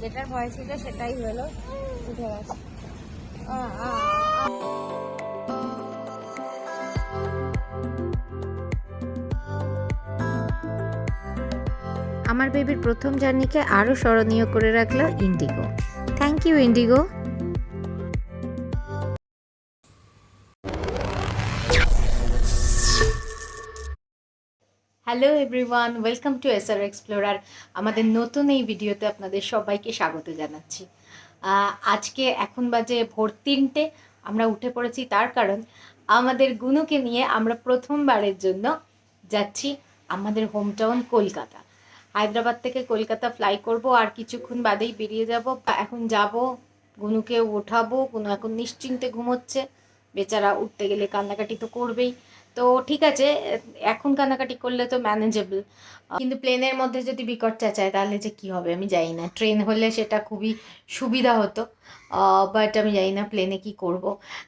যেটার ভয় ছিল সেটাই হলো। উঠে গেছে। আমার বেবির প্রথম জার্নিকে আরও স্মরণীয় করে রাখল IndiGo thank you IndiGo hello everyone welcome to SR explorer আমাদের নতুন এই ভিডিওতে আপনাদের সবাইকে স্বাগত জানাচ্ছি। আজকে এখন বাজে ভোর তিনটে। আমরা উঠে পড়েছি তার কারণ আমাদের গুনুকে নিয়ে আমরা প্রথমবারের জন্য যাচ্ছি আমাদের হোম টাউন কলকাতা। হায়দ্রাবাদ থেকে কলকাতা ফ্লাই করব আর কিছুক্ষণ বাদেই বেরিয়ে যাব। এখন যাব, গুনুকে ওঠাবো। গুনু এখন নিশ্চিন্তে ঘুমোচ্ছে। বেচারা উঠতে গেলে কান্নাকাটি তো করবেই। তো ঠিক আছে, এখন কান্নাকাটি করলে তো ম্যানেজেবল কিন্তু প্লেনের মধ্যে যদি বিকট চেঁচায়, তাহলে যে কি হবে? আমি জানি না। ট্রেন হলে সেটা খুবই সুবিধা হতো। বাট আমি জানি না প্লেনে কি করব।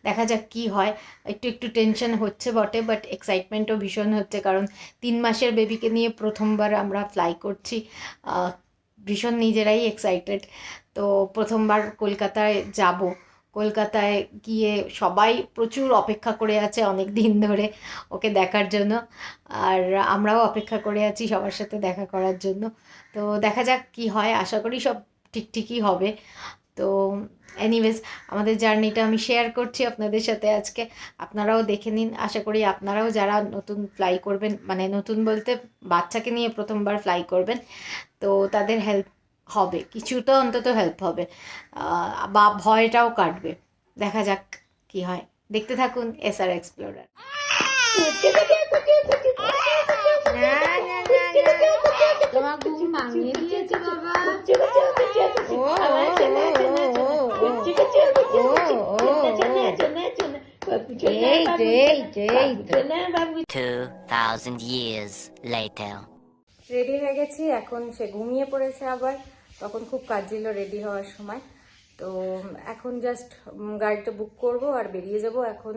দেখা যাক কি হয়। একটু একটু টেনশন হচ্ছে বটে বাট এক্সাইটমেন্টও ভীষণ হচ্ছে। কারণ তিন মাসের বেবিকে নিয়ে প্রথমবার আমরা ফ্লাই করছি। ভীষণ নিজেরাই এক্সাইটেড তো প্রথমবার কলকাতায় যাব। কলকাতায় গিয়ে সবাই প্রচুর অপেক্ষা করে আছে অনেক দিন ধরে ওকে দেখার জন্য। আর আমরাও অপেক্ষা করে আছি সবার সাথে দেখা করার জন্য। তো দেখা যাক কি হয়, আশা করি সব ঠিক ঠিকই হবে। তো এনিওয়েজ আমাদের জার্নিটা আমি শেয়ার করছি আপনাদের সাথে আজকে। আপনারাও দেখে নিন। আশা করি আপনারাও যারা নতুন ফ্লাই করবেন মানে নতুন বলতে বাচ্চাকে নিয়ে প্রথমবার ফ্লাই করবেন, তো তাদের হেল্প হবে কিছুটা অন্তত হেল্প হবে বা ভয়টাও কাটবে। দেখা যাক কি হয়। দেখতে থাকুন এস আর এক্সপ্লোরার রেডি হয়ে গেছি এখন সে ঘুমিয়ে পড়েছে আবার। তখন খুব কাজ ছিল রেডি হওয়ার সময়। তো এখন জাস্ট গাড়িটা বুক করব আর বেরিয়ে যাব। এখন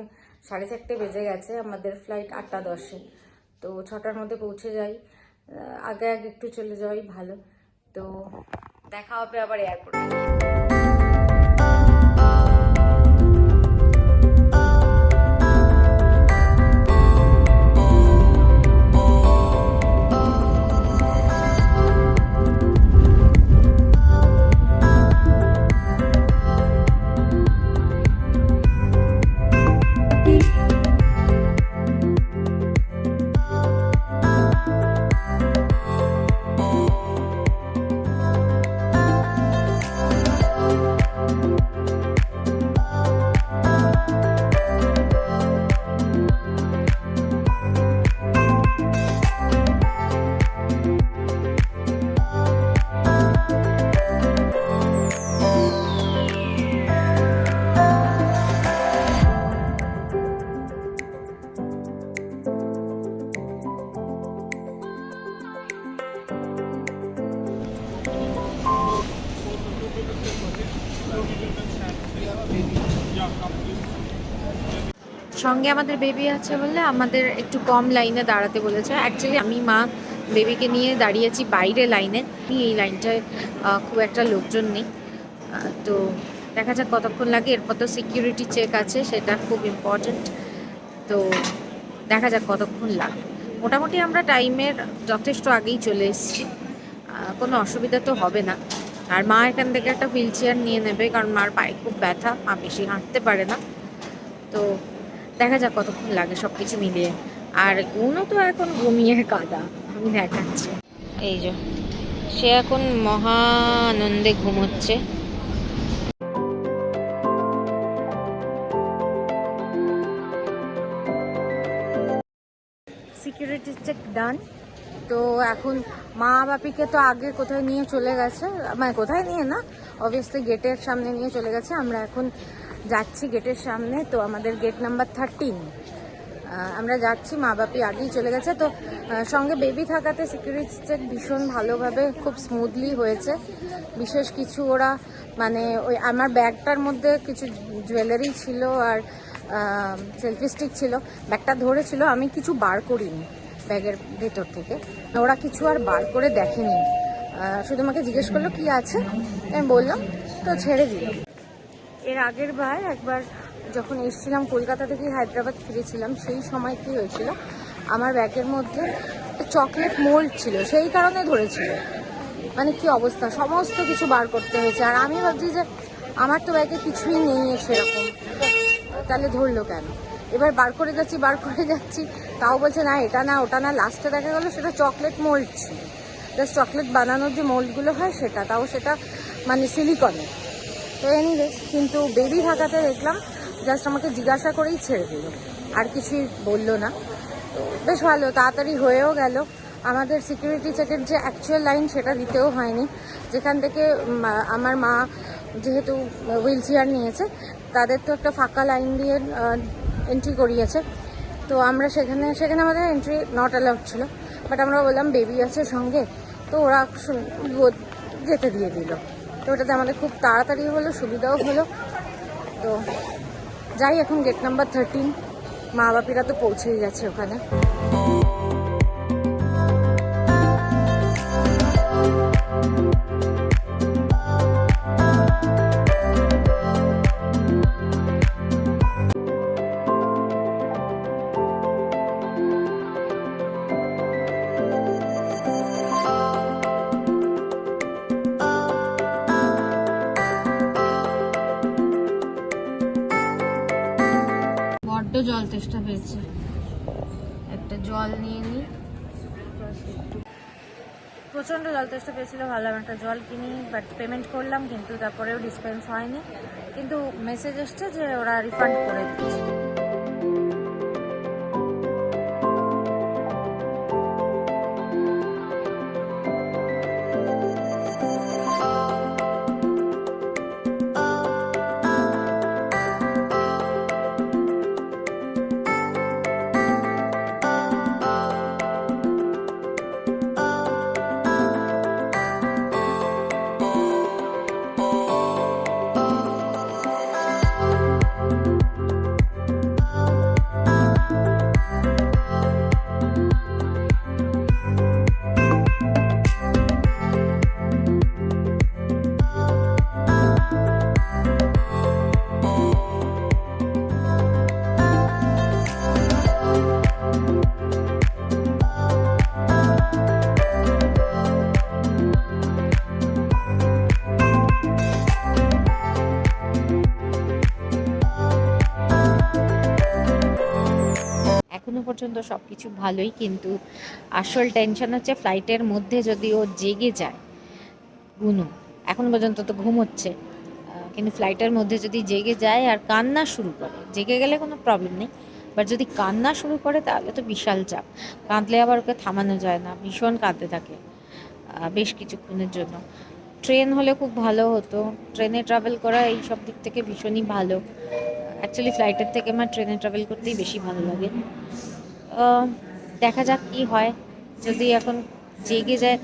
সাড়ে চারটে বেজে গেছে, আমাদের ফ্লাইট আটটা দশে। তো ছটার মধ্যে পৌঁছে যাই। আগে আগে একটু চলে যাওয়াই ভালো। তো দেখা হবে আবার এয়ারপোর্টে সঙ্গে আমাদের বেবি আছে বলে আমাদের একটু কম লাইনে দাঁড়াতে বলেছে। অ্যাকচুয়ালি আমি, মা বেবিকে নিয়ে দাঁড়িয়েছি বাইরে লাইনে এই লাইনটায় খুব একটা লোকজন নেই। তো দেখা যাক কতক্ষণ লাগে। এরপর তো সিকিউরিটি চেক আছে, সেটা খুব ইম্পর্ট্যান্ট তো দেখা যাক কতক্ষণ লাগে। মোটামুটি আমরা টাইমের যথেষ্ট আগেই চলে এসেছি। কোনো অসুবিধা তো হবে না। আর মা এখান থেকে একটা হুইল চেয়ার নিয়ে নেবে, কারণ মার পায়ে খুব ব্যথা। মা বেশি হাঁটতে পারে না। তো দেখা যাক কতক্ষণ লাগে সব কিছু মিলিয়ে। আর গুণও তো এখন ঘুমিয়ে কাদা। আমি দেখাচ্ছি। এই যে, সে এখন মহা আনন্দে ঘুমোচ্ছে। সিকিউরিটি চেক ডান তো এখন মা বাপিকে তো আগে কোথায় নিয়ে চলে গেছে? মানে কোথায় নিয়ে না? অবভিয়াসলি গেটের সামনে নিয়ে চলে গেছে। আমরা এখন যাচ্ছি গেটের সামনে, তো আমাদের গেট নাম্বার থার্টিন আমরা যাচ্ছি, মা বাপি আগেই চলে গেছে, তো সঙ্গে বেবি থাকাতে সিকিউরিটি চেক ভীষণ ভালোভাবে, খুব স্মুথলি হয়েছে। বিশেষ কিছু ওরা মানে ওই আমার ব্যাগটার মধ্যে কিছু জুয়েলারি ছিল আর সেলফি স্টিক ছিল, ব্যাগটা ধরেছিল, আমি কিছু বার করিনি ব্যাগের ভেতর থেকে। ওরা কিছু আর বার করে দেখেনি। শুধু আমাকে জিজ্ঞেস করল, কি আছে? আমি বললাম, তো ছেড়ে দিল এর আগের বার একবার যখন এসেছিলাম কলকাতা থেকে হায়দ্রাবাদ ফিরেছিলাম, সেই সময় কি হয়েছিল? আমার ব্যাগের মধ্যে চকলেট মোল্ড ছিল, সেই কারণে ধরেছিল। মানে কি অবস্থা? সমস্ত কিছু বার করতে হয়েছে। আর আমি ভাবছি যে আমার তো ব্যাগে কিছুই নেই সেরকম। তাহলে ধরলো কেন? এবার বার করে যাচ্ছি, বার করে যাচ্ছি, তাও বলছে, না, এটা না, ওটা না। লাস্টে দেখা গেলো সেটা চকলেট মোল্ড ছিল। জাস্ট চকলেট বানানোর যে মোল্ডগুলো হয় সেটা, তাও সেটা মানে সিলিকনের তো এনিওয়েজ কিন্তু বেবি থাকাতে দেখলাম জাস্ট আমাকে জিজ্ঞাসা করেই ছেড়ে দিল। আর কিছুই বলল না। তো বেশ ভালো, তাড়াতাড়ি হয়েও গেল। আমাদের সিকিউরিটি চেকের যে অ্যাকচুয়াল লাইন সেটা দিতেও হয়নি। যেখান থেকে আমার মা যেহেতু হুইল চেয়ার নিয়েছে, তাদের তো একটা ফাঁকা লাইন দিয়ে এন্ট্রি করিয়েছে। তো আমরা সেখানে সেখানে আমাদের এন্ট্রি নট অ্যালাউড ছিল। বাট আমরা বললাম বেবি আছে সঙ্গে। তো ওরা যেতে দিয়ে দিল। তো ওটাতে আমাদের খুব তাড়াতাড়ি হলো, সুবিধাও হলো। তো যাই, এখন গেট নাম্বার থার্টিন মা বাপিরা তো পৌঁছেই গেছে ওখানে। thank জল তেষ্টা পেয়েছে একটা জল নিয়ে নিই প্রচণ্ড জল তেষ্টা পেয়েছিল, ভাবলাম একটা জল কিনি বাট পেমেন্ট করলাম, কিন্তু তারপরেও ডিসপেন্স হয়নি। কিন্তু মেসেজ এসছে যে ওরা রিফান্ড করে দিচ্ছে এখনও পর্যন্ত সব কিছু ভালোই কিন্তু আসল টেনশন হচ্ছে ফ্লাইটের মধ্যে যদি ও জেগে যায় গুনু এখন পর্যন্ত তো ঘুমোচ্ছে আহ, কিন্তু ফ্লাইটের মধ্যে যদি জেগে যায় আর কান্না শুরু করে জেগে গেলে কোনো প্রবলেম নেই বাট যদি কান্না শুরু করে তাহলে তো বিশাল চাপ কাঁদলে আবার ওকে থামানো যায় না ভীষণ কাঁদতে থাকে বেশ কিছুক্ষণের জন্য। ট্রেন হলে খুব ভালো হতো। ট্রেনে ট্রাভেল করা এই সব দিক থেকে ভীষণই ভালো। অ্যাকচুয়ালি ফ্লাইটের থেকে আমার ট্রেনে ট্রাভেল করতেই বেশি ভালো লাগে। দেখা যাক কি হয়। যদি এখন জেগে যায়,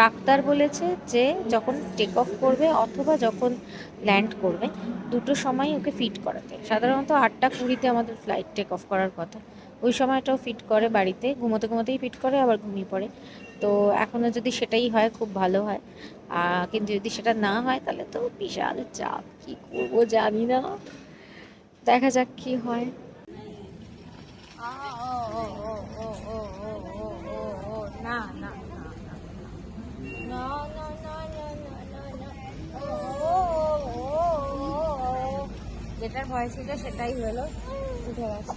ডাক্তার বলেছে যে যখন টেক অফ করবে অথবা যখন ল্যান্ড করবে, দুটো সময় ওকে ফিট করাতে। সাধারণত আটটা কুড়িতে আমাদের ফ্লাইট টেক অফ করার কথা। ওই সময়টাও ফিট করে বাড়িতে, ঘুমোতে ঘুমোতেই ফিট করে, আবার ঘুমিয়ে পড়ে। তো এখনও যদি সেটাই হয়, খুব ভালো হয়। কিন্তু যদি সেটা না হয়, তাহলে তো বিশাল চাপ। কী করব জানি না। দেখা যাক কী হয়। না না যেটার ভয় ছিল সেটাই হলো। উঠে গেছে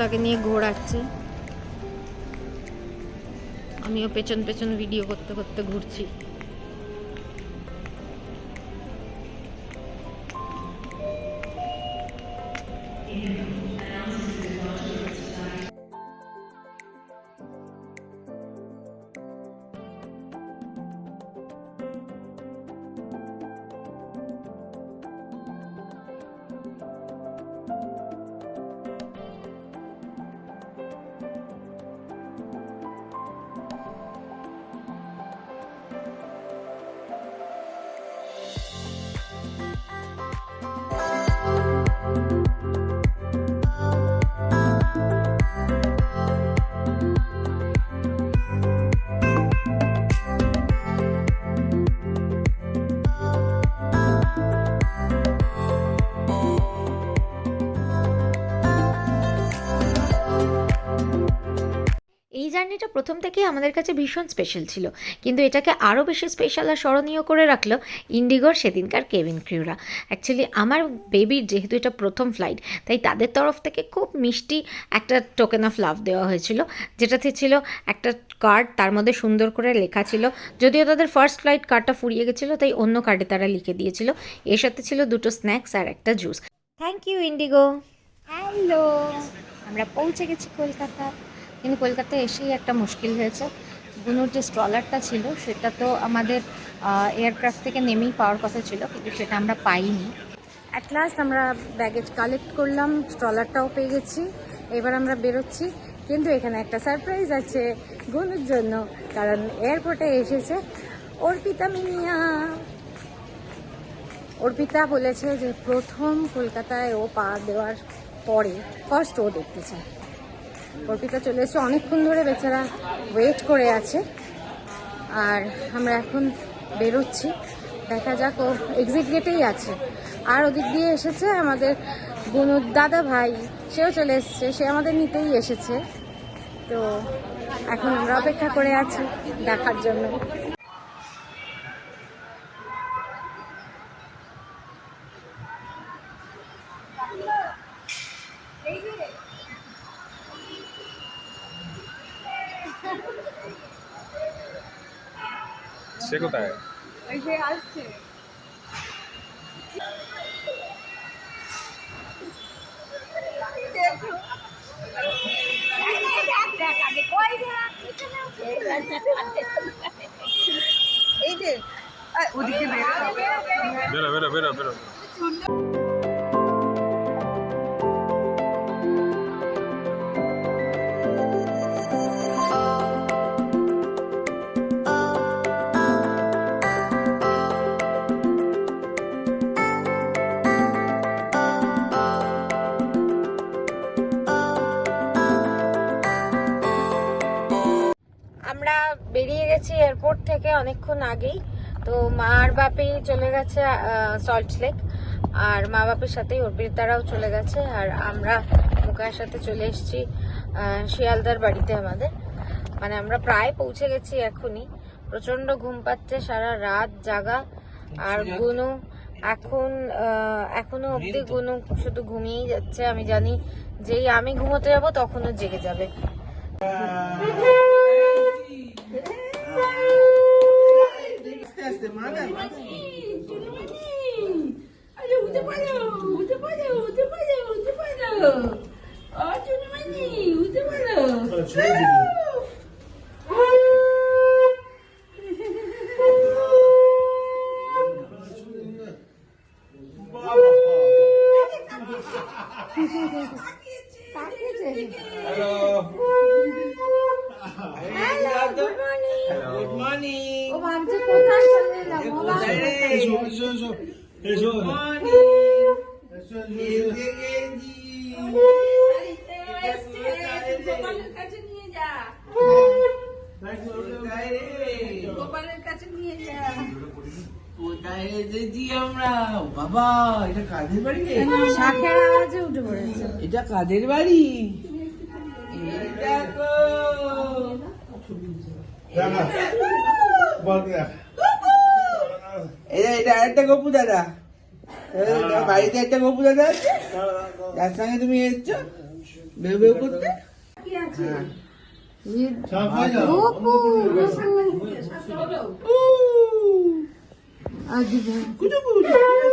তাকে নিয়ে ঘোরাচ্ছে। আমিও পেছন পেছন ভিডিও করতে করতে ঘুরছি। এই জার্নিটা প্রথম থেকেই আমাদের কাছে ভীষণ স্পেশাল ছিল। কিন্তু এটাকে আরও বেশি স্পেশাল আর স্মরণীয় করে রাখল ইন্ডিগোর সেদিনকার কেবিন ক্রিউরা অ্যাকচুয়ালি আমার বেবির যেহেতু এটা প্রথম ফ্লাইট তাই তাদের তরফ থেকে খুব মিষ্টি একটা টোকেন অফ লাভ দেওয়া হয়েছিল। যেটাতে ছিল একটা কার্ড তার মধ্যে সুন্দর করে লেখা ছিল। যদিও তাদের ফার্স্ট ফ্লাইট কার্ডটা ফুরিয়ে গেছিল, তাই অন্য কার্ডে তারা লিখে দিয়েছিল। এর সাথে ছিল দুটো স্ন্যাক্স আর একটা juice thank you IndiGo hello আমরা পৌঁছে গেছি কলকাতা। কিন্তু কলকাতায় এসেই একটা মুশকিল হয়েছে। গুনুর যে স্ট্রলারটা ছিল, সেটা তো আমাদের এয়ারক্রাফট থেকে নেমেই পাওয়ার কথা ছিল, কিন্তু সেটা আমরা পাইনি। অ্যাট লাস্ট আমরা ব্যাগেজ কালেক্ট করলাম স্ট্রলারটাও পেয়ে গেছি। এবার আমরা বেরোচ্ছি। কিন্তু এখানে একটা সারপ্রাইজ আছে গুনুর জন্য, কারণ এয়ারপোর্টে এসেছে অর্পিতা মিনিয়া অর্পিতা বলেছে যে প্রথম কলকাতায় ও পা দেওয়ার পরে ফার্স্ট ও দেখতে চায়। অর্পিতা চলে এসেছে। অনেকক্ষণ ধরে বেচারা ওয়েট করে আছে। আর আমরা এখন বেরোচ্ছি। দেখা যাক ও এক্সিট গেটেই আছে। আর ওদিক দিয়ে এসেছে আমাদের বনুর দাদা ভাই। সেও চলে এসছে। সে আমাদের নিতেই এসেছে। তো এখন আমরা অপেক্ষা করে আছি দেখার জন্য। সে কোথায় বেরো বেরো বেরো বেরো আমরা অনেকক্ষণ আগেই। তো মার বাপি চলে গেছে সল্ট লেক আর মা বাপের সাথে সাথেই অর্পিতারাও চলে গেছে আর আমরা মুখার সাথে চলে এসেছি শিয়ালদার বাড়িতে আমাদের। মানে আমরা প্রায় পৌঁছে গেছি এখনই। প্রচণ্ড ঘুম পাচ্ছে সারা রাত জাগা আর গুনু এখন এখনও অবধি গুনু শুধু ঘুমিয়েই যাচ্ছে। আমি জানি যেই আমি ঘুমোতে যাব তখনও জেগে যাবে। আরে উঠে পারো উঠে পারো উঠে পারো উঠে পারো ও চুনমানি উঠে পারো গুড মর্নিং ও ভাবছে কোথায় চলে এলাম ও ভাবছে এসো এসো এসো এসো এসে গেছি গোপালের কাছে নিয়ে যা কোথায় রে? গোপালের কাছে নিয়ে যা কোথায় এসেছি আমরা বাবা এটা কাদের বাড়ি রে শাখের আওয়াজে উঠে পড়েছে এটা কাদের বাড়ি এটা এটা আরেকটা গপু দাদা বাড়িতে একটা গপু দাদা আছে যার সঙ্গে তুমি এসছো বেউ বেউ করতে হ্যাঁ। গপু আদিবা কোথায়